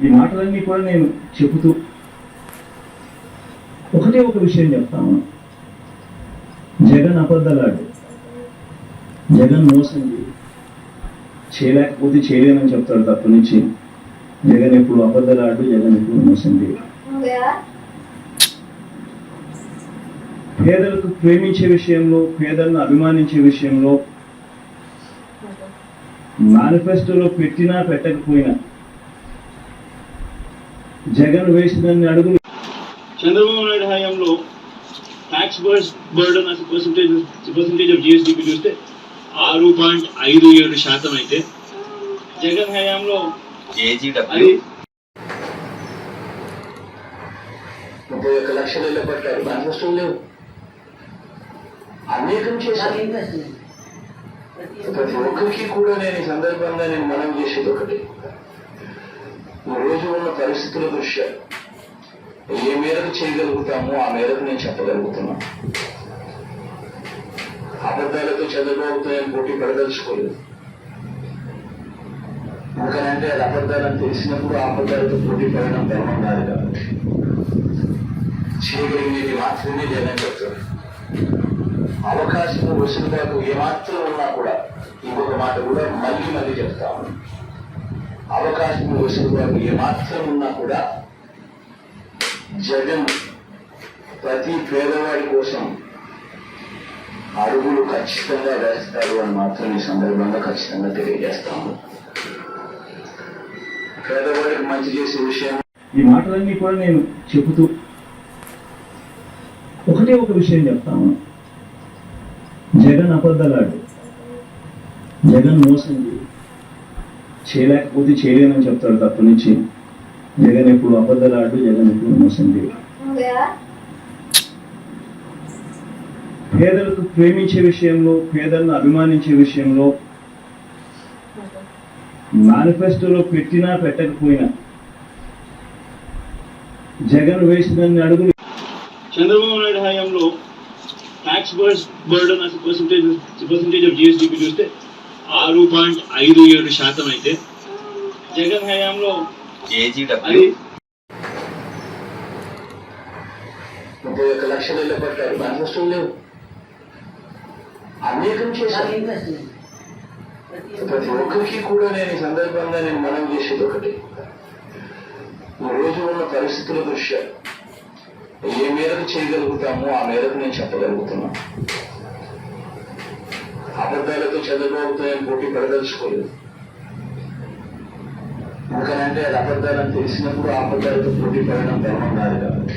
ఈ మాటలన్నీ కూడా నేను చెబుతూ ఒకటే ఒక విషయం చెప్తాను జగన్ అబద్ధలాడు. జగన్ మోసం చేయలేకపోతే చేయలేనని చెప్తాడు తప్పటి నుంచి. జగన్ ఎప్పుడు అబద్ధలాడు జగన్ ఎప్పుడు మోసం చేయడు పేదలకు ప్రేమించే విషయంలో పేదలను అభిమానించే విషయంలో మేనిఫెస్టోలో పెట్టినా పెట్టకపోయినా జగన్ వేసినన్ని అడుగులు. చంద్రబాబు నాయుడు హయాంలో ట్యాక్స్ బర్డన్ అసలు పర్సంటేజ్ పర్సంటేజ్ ఆఫ్ జిఎస్డిపి చూస్తే ఆరు పాయింట్ ఐదు ఏడు శాతం అయితే జగన్ హయాంలో అది ముప్పై ఒక్క లక్షలు ఇళ్ళ పట్టారు మేనిఫెస్టో లేవు. అనేకం చేశారు. ప్రతి ఒక్కరికి కూడా నేను ఈ సందర్భంగా నేను మనం చేసేది ఒకటి. ఈ రోజు ఉన్న పరిస్థితుల దృష్ట్యా ఏ మేరకు చేయగలుగుతామో ఆ మేరకు నేను చెప్పగలుగుతున్నాను అబద్ధాలతో చంద్రబాబుతో నేను పోటీ పడదలుచుకోలేదు. ఎందుకనంటే అది అబద్ధాలను తెలిసినప్పుడు అబద్ధాలతో పోటీ పడడం ధర్మం కాదు కాబట్టి. చేయగలిగేది మాత్రమే జగన్ చెప్తాడు అవకాశం వెసులుబాటు ఏమాత్రం ఉన్నా కూడా ఇంకొక మాట కూడా మళ్ళీ మళ్ళీ చెప్తాము అవకాశం వెసులుబాటు ఏమాత్రం ఉన్నా కూడా జగన్ ప్రతి పేదవాడి కోసం అడుగులు ఖచ్చితంగా వేస్తారు అని మాత్రం ఈ సందర్భంగా ఖచ్చితంగా తెలియజేస్తాము. పేదవాడికి మంచి చేసే విషయం ఈ మాటలన్నీ కూడా నేను చెబుతూ ఒకటే ఒక విషయం చెప్తాను. జగన్ అబద్ధలాడు. జగన్ మోసం చేయలేకపోతే చేయలేనని చెప్తాడు తప్ప నుంచి. జగన్ ఎప్పుడు అబద్ధలాడు జగన్ ఎప్పుడు మోసం చేయడు. పేదలకు ప్రేమించే విషయంలో పేదలను అభిమానించే విషయంలో మేనిఫెస్టోలో పెట్టినా పెట్టకపోయినా జగన్ వేసినన్ని అడుగులు చంద్రబాబు నాయుడు హయాంలో ట్యాక్స్ బర్డన్ అసలు పర్సంటేజ్ పర్సంటేజ్ ఆఫ్ జిఎస్డిపి చూస్తే ఆరు పాయింట్ ఐదు ఏడు శాతం అయితే జగన్ హయాంలో ముప్పై ఒక్క లక్షలు ఇళ్ళ పట్టారు. మేనిఫెస్టో లేవు. అనేకం ప్రతి ఒక్కరికి కూడా నేను ఈ సందర్భంగా నేను మనం చేసేది ఒకటి. ఈ రోజు ఉన్న పరిస్థితుల దృష్ట్యా ఏ మేరకు చేయగలుగుతామో ఆ మేరకు నేను చెప్పగలుగుతున్నా. అబద్ధాలతో చంద్రబాబుతో పోటీ పడదలుచుకోలేదు. ఎందుకనంటే అది అబద్ధాలని తెలిసినప్పుడు అబద్ధాలతో పోటీ పడడం ధర్మం కాదు కాబట్టి.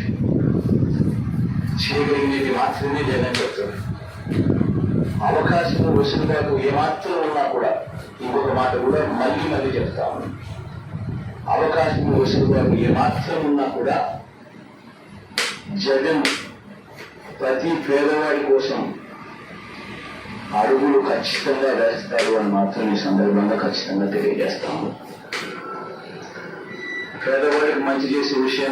చేయగలిగేది మాత్రమే జగన్ చెప్తాడు అవకాశం వెసులుబాటు ఏమాత్రం ఉన్నా కూడా ఇంకొక మాట కూడా మళ్ళీ మళ్ళీ చెప్తాము అవకాశం వెసులుబాటు ఏమాత్రం ఉన్నా కూడా జగన్ ప్రతి పేదవాడి కోసం అడుగులు ఖచ్చితంగా వేస్తారు అని మాత్రం ఈ సందర్భంగా ఖచ్చితంగా తెలియజేస్తాము. పేదవాడికి మంచి చేసే విషయం